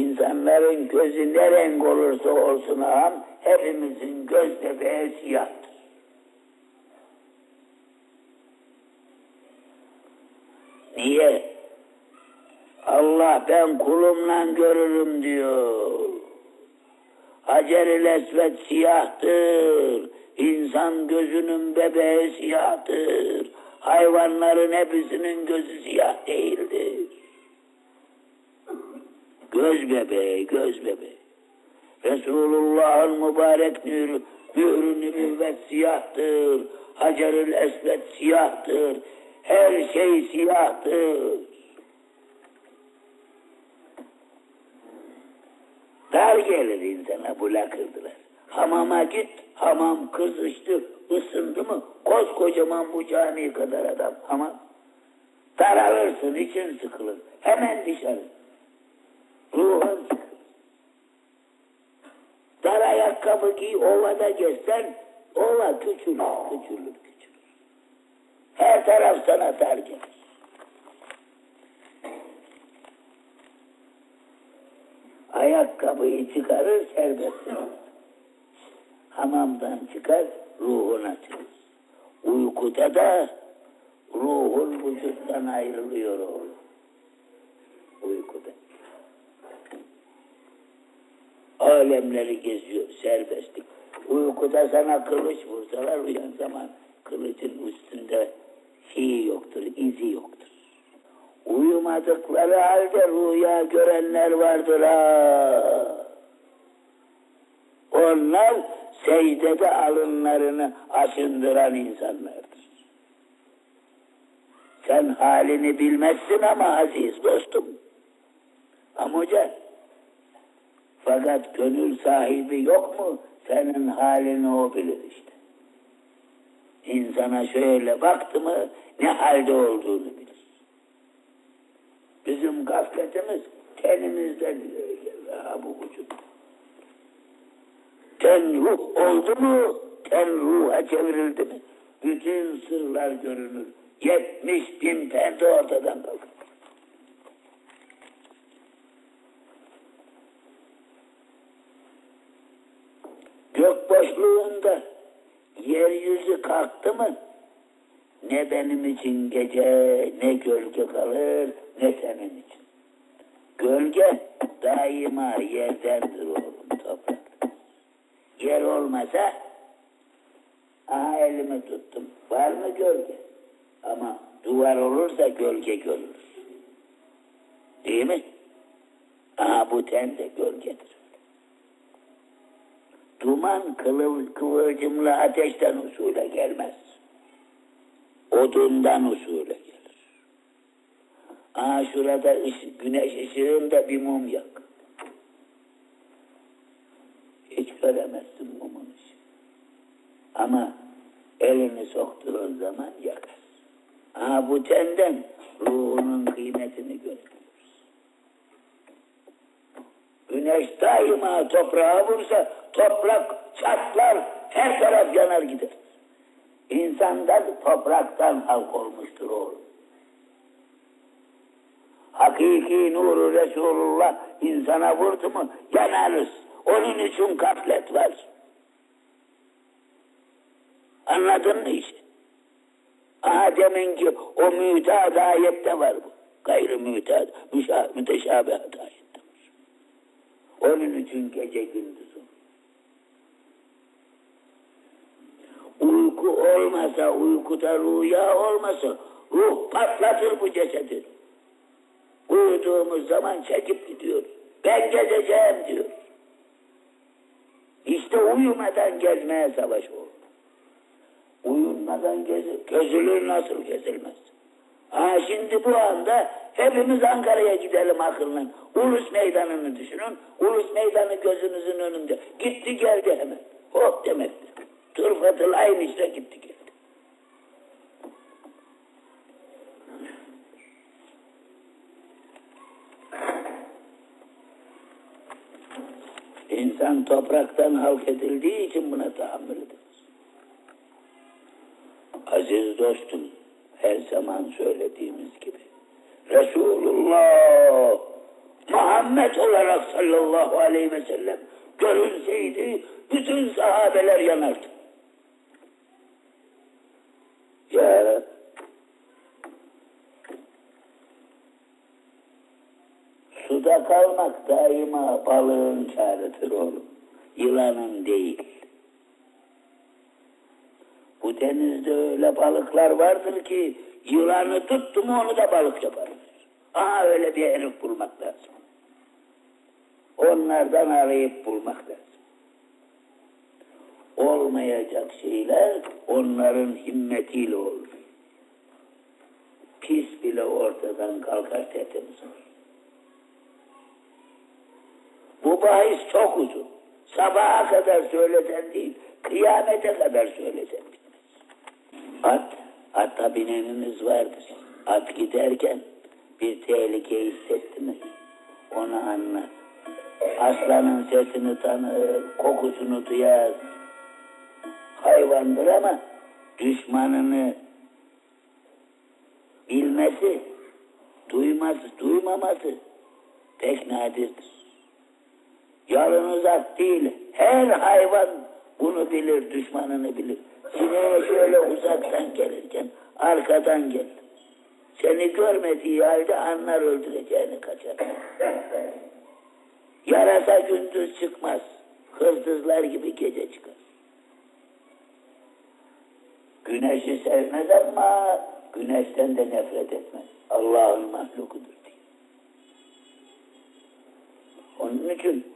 İnsanların gözü ne renk olursa olsun ağam, hepimizin göz bebeği siyahtır. Niye? Allah ben kulumla görürüm diyor. Hacer-i Esved siyahtır. İnsan gözünün bebeği siyahtır. Hayvanların hepsinin gözü siyah değildir. Göz bebeği, göz bebeği. Resulullah'ın mübarek nürü, mührü nübüvvet siyahtır. Hacer-ül Esved siyahtır. Her şey siyahtır. Dar gelir insana bu lakırdılar. Hamama git, hamam kızıştı, ısındı mı koskocaman bu cami kadar adam hamam. Daralırsın, için sıkılır. Hemen dışarı. Ruhun. Dar ayakkabı giy, ovada gezsen, ova küçülür, küçülür, küçülür. Her taraf sana dar gelir. Ayakkabıyı çıkarır serbest. Hamamdan çıkar ruhuna çıkar. Uykuda da ruhun vücuttan ayrılıyor oğlum. Uykuda. Alemleri geziyor serbestlik. Uykuda sana kılıç vursalar uyan zaman kılıcın üstünde şeyi yoktur, izi yoktur. Uyumadıkları halde rüya görenler vardır ha. Onlar secdede alınlarını aşındıran insanlardır. Sen halini bilmezsin ama aziz dostum. Amuca. Fakat gönül sahibi yok mu? Senin halini o bilir işte. İnsana şöyle baktı mı ne halde olduğunu bilir. Bizim gafletimiz geldi ha bu vücut. Ten ruh oldu mu, ten ruha çevrildi mi, bütün sırlar görünür. Yetmiş bin perde ortadan kalkar. Yeryüzü kalktı mı, ne benim için gece, ne gölge kalır, ne senin için. Gölge daima yerdendir oğlum, toprakta. Yer olmasa, aha elimi tuttum, var mı gölge? Ama duvar olursa gölge görülür. Değil mi? Aha bu ten de gölgedir. Duman kıvıl, ateşten usule gelmez odundan usule gelir. Aa şurada ışık, güneş ışığında bir mum yak. Hiç göremezsin mumun ışığı. Ama elini soktuğun zaman yakar. Aa bu tenden ruhunun kıymetini görür. Güneş daima toprağa vursa toprak çatlar, her taraf yanar gider. İnsandan topraktan halk olmuştur oğlum. Hakiki nuru Resulullah insana vurdu mu yanarız. Onun için gaflet var. Anladın mı işi? Adem'in ki o mütead ayette var bu. Gayrı mütead, müteşabihat ayette var. Onun için gece gündüz olmasa, uykuda rüya olmasa ruh patlatır bu cesedi. Uyuduğumuz zaman çekip gidiyor. Ben gezeceğim diyor. İşte uyumadan gezmeye savaş oldu. Uyumadan gezi, gözülür nasıl gezilmez. Ha şimdi bu anda hepimiz Ankara'ya gidelim akıllı. Ulus meydanını düşünün. Ulus meydanı gözünüzün önünde. Gitti geldi hemen. Hop demektir. Turfatıl aynı işte gitti geldi. İnsan topraktan halk edildiği için buna tahammül edilir. Aziz dostum, her zaman söylediğimiz gibi. Resulullah Muhammed olarak sallallahu aleyhi ve sellem görünseydi bütün sahabeler yanardı. Kalmak daima balığın çağrıdır oğlum. Yılanın değil. Bu denizde öyle balıklar vardır ki yılanı tuttu mu onu da balık yapar. Aha öyle bir herif bulmak lazım. Onlardan arayıp bulmak lazım. Olmayacak şeyler onların himmetiyle olur. Pis bile ortadan kalkar tertemiz olur. Bahis çok uzun. Sabaha kadar söylesen değil, kıyamete kadar söylesen bitmez. At, ata binenimiz vardır. At giderken bir tehlike hissetti mi? Onu anlar. Aslanın sesini tanır, kokusunu duyar. Hayvandır ama düşmanını bilmesi, duyması, duymaması pek nadirdir. Yalnız at değil, her hayvan bunu bilir, düşmanını bilir. Sineğe şöyle uzaktan gelirken arkadan gel. Seni görmediği halde anlar öldüreceğini kaçar. Yarasa gündüz çıkmaz. Hırsızlar gibi gece çıkar. Güneşi sevmez ama güneşten de nefret etmez. Allah'ın mahlukudur diye. Onun için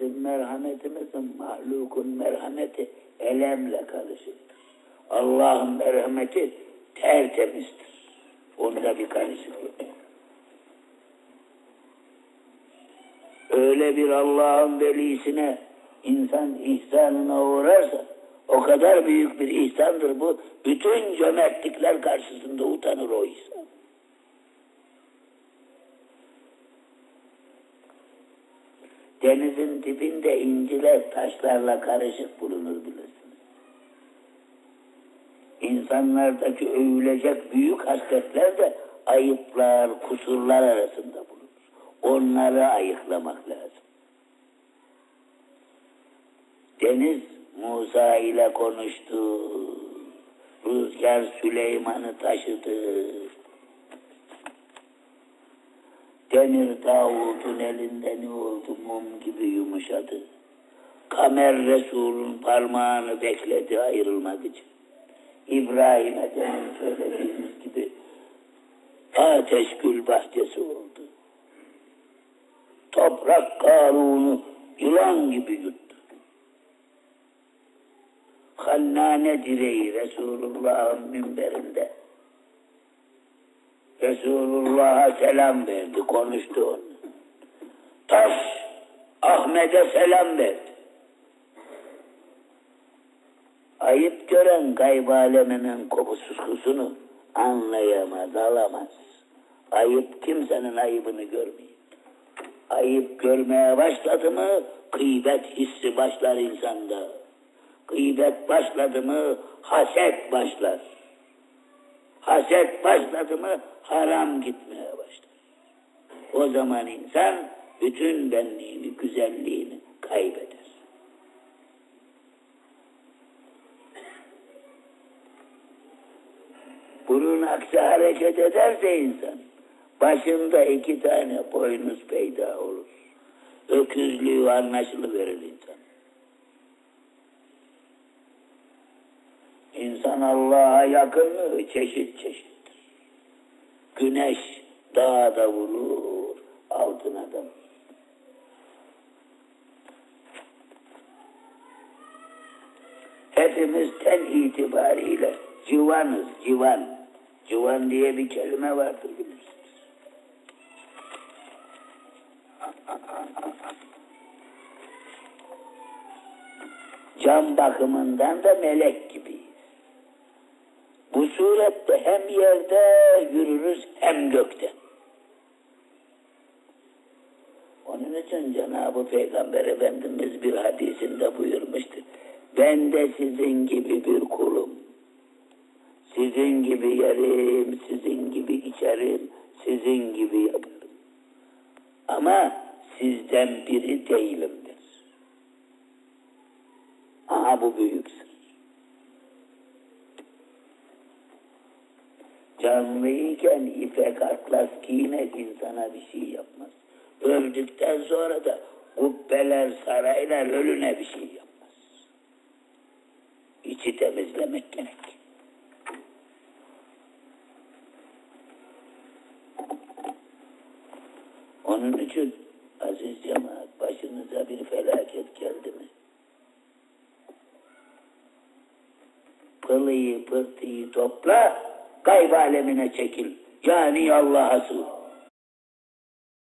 bizim merhametimizin mahlukun merhameti elemle karışıktır. Allah'ın merhameti tertemizdir. Onda bir karışıklık yok. Öyle bir Allah'ın velisine insan ihsanına uğrarsa o kadar büyük bir ihsandır bu. Bütün cömertlikler karşısında utanır o ihsan. Denizin dibinde inciler taşlarla karışık bulunur bilirsiniz. İnsanlardaki övülecek büyük hasletler de ayıplar, kusurlar arasında bulunur. Onları ayıklamak lazım. Deniz Musa ile konuştu. Rüzgar Süleyman'ı taşıdı. Demir Davud'un elinde ne oldu mum gibi yumuşadı. Kamer Resul'ün parmağını bekledi ayrılmak için. İbrahim'e demin söylediğimiz gibi ateş gül bahçesi oldu. Toprak Karun'u yılan gibi yuttu. Hannane direği Resulullah'ın minberinde. Resulullah'a selam verdi, konuştu onu. Taş Ahmet'e selam verdi. Ayıp gören gayb aleminin kokusunu anlayamaz, alamaz. Ayıp kimsenin ayıbını görmüyor. Ayıp görmeye başladı mı gıybet hissi başlar insanda. Gıybet başladı mı haset başlar. Haset başladı mı haram gitmeye başlar. O zaman insan bütün benliğini, güzelliğini kaybeder. Bunun aksi hareket ederse insan başında iki tane boynuz peyda olur. Öküzlüğü anlaşılıverir insan. İnsan Allah'a yakın mı? Çeşit çeşittir. Güneş dağda vurur, altına da vurur. Hepimiz ten itibariyle civanız, civan. Civan diye bir kelime vardır bilirsiniz. Can bakımından da melek gibiyiz. Bu surette hem yerde yürürüz hem gökte. Onun için Cenab-ı Peygamber Efendimiz bir hadisinde buyurmuştur. Ben de sizin gibi bir kulum. Sizin gibi yerim, sizin gibi içerim, sizin gibi yaparım. Ama sizden biri değilimdir. Aha bu büyük. Canlıyken ipek atlas giymek insana bir şey yapmaz. Öldükten sonra da kubbeler, saraylar ölüne bir şey yapmaz. İçi temizlemek gerek. Onun için aziz cemaat başınıza bir felaket geldi mi? Pılıyı pırtıyı topla, gayb alemine çekil. Yani Allah'a sığın.